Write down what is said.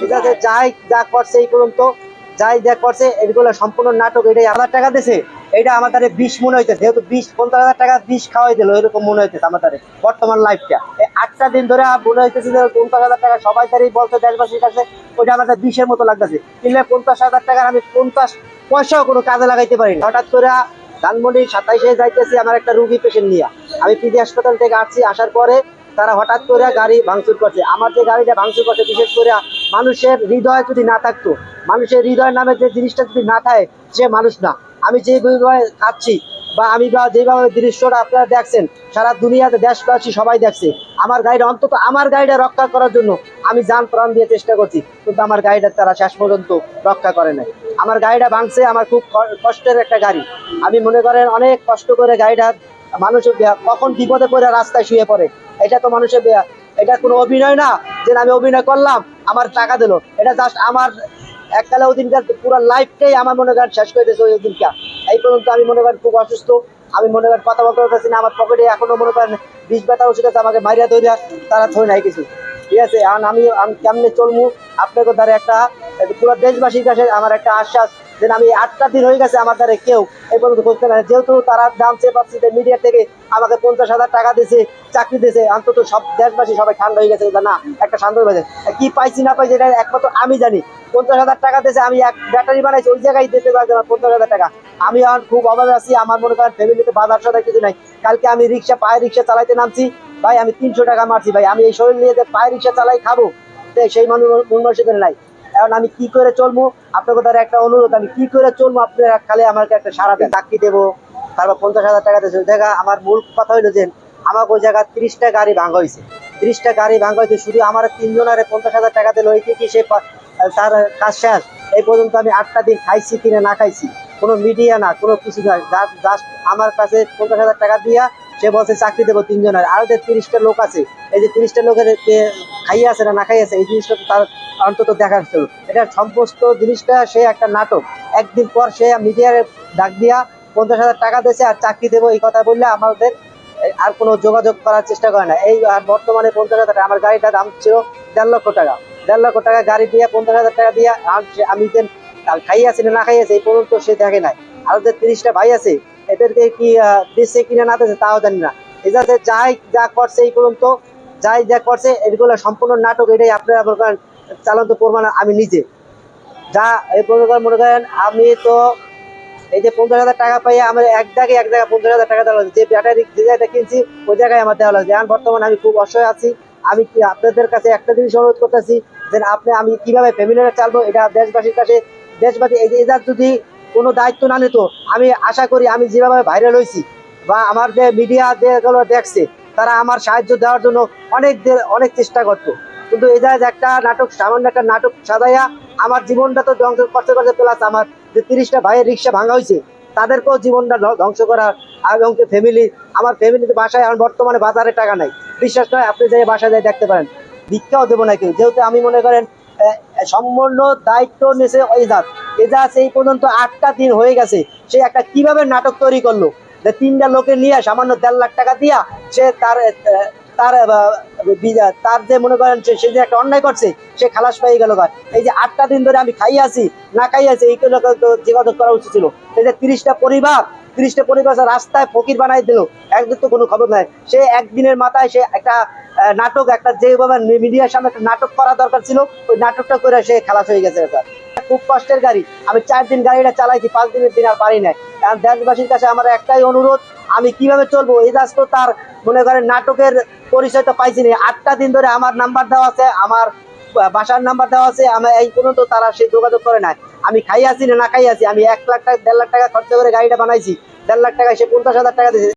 ঠিক আছে, যাই যা করছে এই পর্যন্ত, যাই যা করছে, এগুলো সম্পূর্ণ নাটক, এটাই হাজার টাকা দিছে। এটা আমার দ্বারা বিষ মনে হইতেছে, যেহেতু বিশ পঞ্চাশ হাজার টাকা বিষ খাওয়াই দিল, এরকম মনে হইতেছে আমার দ্বারা বর্তমান লাইফটা এই আটটা দিন ধরে মনে হইতেছে যে পঞ্চাশ হাজার টাকা সবাই তারই বলছে, দেশবাসীর কাছে, ওইটা আমাদের বিষের মতো লাগতেছে। কিনলে পঞ্চাশ হাজার টাকার আমি পঞ্চাশ পয়সাও কোনো কাজে লাগাইতে পারি না। হঠাৎ করে ধানমন্ডি সাতাইশে যাইতেছি আমার একটা রুগী পেশেন্ট নিয়ে। আমি পিজি হাসপাতাল থেকে আসছি, আসার পরে তারা হঠাৎ করে গাড়ি ভাঙচুর করছে। আমার যে গাড়িটা ভাঙচুর করছে, বিশেষ করে মানুষের হৃদয় যদি না থাকতো, মানুষের হৃদয় নামে যে জিনিসটা যদি না থাকে, সে মানুষ না। আমি যেভাবে খাচ্ছি বা আমি বা যেভাবে দৃশ্যটা আপনারা দেখছেন, সারা দুনিয়াতে দেশবাসী সবাই দেখছে। আমার গাড়িটা অন্তত আমার গাড়িটা রক্ষা করার জন্য আমি যান প্রাণ দিয়ে চেষ্টা করছি, কিন্তু আমার গাড়িটা তারা শেষ পর্যন্ত রক্ষা করে নাই। আমার গাড়িটা ভাঙছে, আমার খুব কষ্টের একটা গাড়ি। আমি মনে করেন অনেক কষ্ট করে গাড়িটা মানুষ কখন বিপদে পড়ে রাস্তায় শুয়ে পড়ে। এটা তো মানুষের এটা কোনো অভিনয় না যে আমি অভিনয় করলাম, আমার টাকা দিল। এটা জাস্ট আমার এককালে ওই দিনকার পুরো লাইফটাই আমার মনে করেন শেষ করে দিয়েছে ওই দিনটা এই পর্যন্ত আমি মনে করেন খুব অসুস্থ। আমি মনে করেন কথা বলতে পারতেছি না, আমার পকেটে এখনও মনে করেন বিষ ব্যথা ওষুধ আছে, আমাকে মারিয়া ধরিয়া তারা থই নাই কিছু। ঠিক আছে, এখন আমি আমি কেমনে চলবো আপনাদের দ্বারা একটা, পুরো দেশবাসীর কাছে আমার একটা আশ্বাস যে আমি আটটা দিন হয়ে গেছে আমার দ্বারা কেউ এই পর্যন্ত খুঁজতে পারে যেহেতু তারা জানছে পাচ্ছি যে মিডিয়া থেকে আমাকে পঞ্চাশ হাজার টাকা দিয়েছে, চাকরি দিয়েছে, অন্তত সব দেশবাসী সবাই ঠান্ডা হয়ে গেছে, না, একটা শান্ত হয়েছে কি পাইছি না পাইছি এটা একমাত্র আমি জানি। পঞ্চাশ হাজার টাকা দিয়েছে, আমি এক ব্যাটারি বানাইছি, ওই জায়গায় দিতে পারছি না পঞ্চাশ হাজার টাকা। আমি এখন খুব অভাবে আছি, আমার মনে করেন ফ্যামিলিতে বাজার সদায় কিছু নাই। কালকে আমি রিক্সা, পায়ে রিক্সা চালাইতে নামছি ভাই, আমি তিনশো টাকা মারছি ভাই, আমি এই শরীর নিয়ে যে পায়ে রিক্সা চালাই খাব সেই মানুষ নাই। এখন আমি কি করে চলবো? আপনাদের দ্বারা একটা অনুরোধ, আমি কি করে চলবো? আপনারা খালে আমাকে একটা সারা দিন চাকরি দেবো, তারপর পঞ্চাশ হাজার টাকা দিয়েছে। জায়গা আমার মূল কথা হইল যে, আমাকে ওই জায়গা তিরিশটা গাড়ি ভাঙা হয়েছে তিরিশটা গাড়ি ভাঙা হয়েছে শুধু আমার তিনজনের পঞ্চাশ হাজার টাকা দিল, ওই কি সে তার কাজ শেষ। এই পর্যন্ত আমি আটটা দিন খাইছি কিনে না খাইছি, কোনো মিডিয়া না, কোনো কিছু না। জাস্ট আমার কাছে পঞ্চাশ হাজার টাকা দিয়া সে বলছে চাকরি দেবো তিনজনের, আর যে তিরিশটা লোক আছে, এই যে তিরিশটা লোকের খাইয়ে আছে না না খাইয়ে আছে, এই জিনিসটা তো তার অন্তত দেখার ছিল। এটা সমস্ত জিনিসটা সে একটা নাটক। একদিন পর সে মিডিয়ার ডাক দিয়া পঞ্চাশ হাজার টাকা দিয়েছে আর চাকরি দেবো এই কথা বললে আমাদের আর কোনো যোগাযোগ করার চেষ্টা করে না। এই আর বর্তমানে পঞ্চাশ হাজার টাকা, আমার গাড়িটার দাম ছিল দেড় লক্ষ টাকা। দেড় লক্ষ টাকা গাড়ি দিয়ে পঞ্চাশ হাজার টাকা দিয়ে আর আমি যে খাইয়াছি না না খাইয়াছি এই পর্যন্ত সে দেখে নাই। আর যে তিরিশটা ভাই আছে এদেরকে কি দিচ্ছে কিনা না দিচ্ছে তাও জানি না। যে যাই যা করছে এই পর্যন্ত, যাই যা করছে, এগুলো সম্পূর্ণ নাটক এটাই আপনারা মনে করেন, চালন্ত প্রমাণ আমি নিজে। যা এই পর্যন্ত মনে করেন, আমি তো এই যে পঞ্চাশ হাজার টাকা পাইয়ে আমার এক জায়গায় এক জায়গায় পঞ্চাশ হাজার টাকা দেওয়া হয়েছে যে ব্যাটারি যে জায়গাটা কিনছি, ওই জায়গায় আমার দেওয়া হয়েছে এখন বর্তমানে আমি খুব অসহায় আছি। আমি আপনাদের কাছে একটা জিনিস অনুরোধ করতেছি, যে আপনি আমি কীভাবে ফ্যামিলিটা চালবো, এটা দেশবাসীর কাছে দেশবাসী, এই যে এদের যদি কোনো দায়িত্ব না নিত। আমি আশা করি আমি যেভাবে ভাইরাল হয়েছি বা আমার যে মিডিয়া যেগুলো দেখছে, তারা আমার সাহায্য দেওয়ার জন্য অনেক অনেক চেষ্টা করতো। কিন্তু এই জায়গায় একটা নাটক, সামান্য একটা নাটক সাজাইয়া আমার জীবনটা তো ধ্বংস করতে করতে প্লাস আমার যে তিরিশটা ভাইয়ের রিক্সা ভাঙা হয়েছে, তাদেরকেও জীবনটা ধ্ব- ধ্বংস করা এবং ফ্যামিলি আমার ফ্যামিলিতে বাসায় এখন বর্তমানে বাজারে টাকা নাই। বিশ্বাস নয় আপনি যাই বাসায় যাই দেখতে পারেন, ভিক্ষাও দেবো না কেউ। যেহেতু আমি মনে করেন সম্পূর্ণ দায়িত্ব নিয়েছে এজাজ এজাজ এই পর্যন্ত আটটা দিন হয়ে গেছে। সে একটা কীভাবে নাটক তৈরি করল? যে তিনটা লোকে নিয়ে সামান্য দেড় লাখ টাকা দিয়া সে তার তার তার যে মনে করেন সে যে একটা অন্যায় করছে, সে খালাস পেয়ে গেল। এই যে আটটা দিন ধরে আমি খাই আছি না খাই আছি তো, যোগাযোগ করা উচিত ছিল। এই যে তিরিশটা পরিবার তিরিশটা পরিবার রাস্তায় ফকির বানাই দিল। একদিন তো কোনো খবর নাই। সে একদিনের মাথায় সে একটা নাটক, একটা যেভাবে মিডিয়ার সামনে একটা নাটক করা দরকার ছিল, ওই নাটকটা করে সে খালাস হয়ে গেছে এটা খুব কষ্টের গাড়ি। আমি চার দিন গাড়িটা চালাইছি, পাঁচ দিনের দিন আর পারি নাই। এখন দেশবাসীর কাছে আমার একটাই অনুরোধ, আমি কীভাবে চলবো? এই দাস তো তার মনে করেন নাটকের পরিচয় তো পাইছি না। আটটা দিন ধরে আমার নাম্বার দেওয়া আছে, আমার বাসার নাম্বার দেওয়া আছে আমি এই পর্যন্ত তারা সে যোগাযোগ করে নাই। আমি খাই আছি না না খাই আছি আমি এক লাখ টাকা, দেড় লাখ টাকা খরচা করে গাড়িটা বানাইছি। দেড় লাখ টাকা সে পঞ্চাশ হাজার টাকা দিয়েছে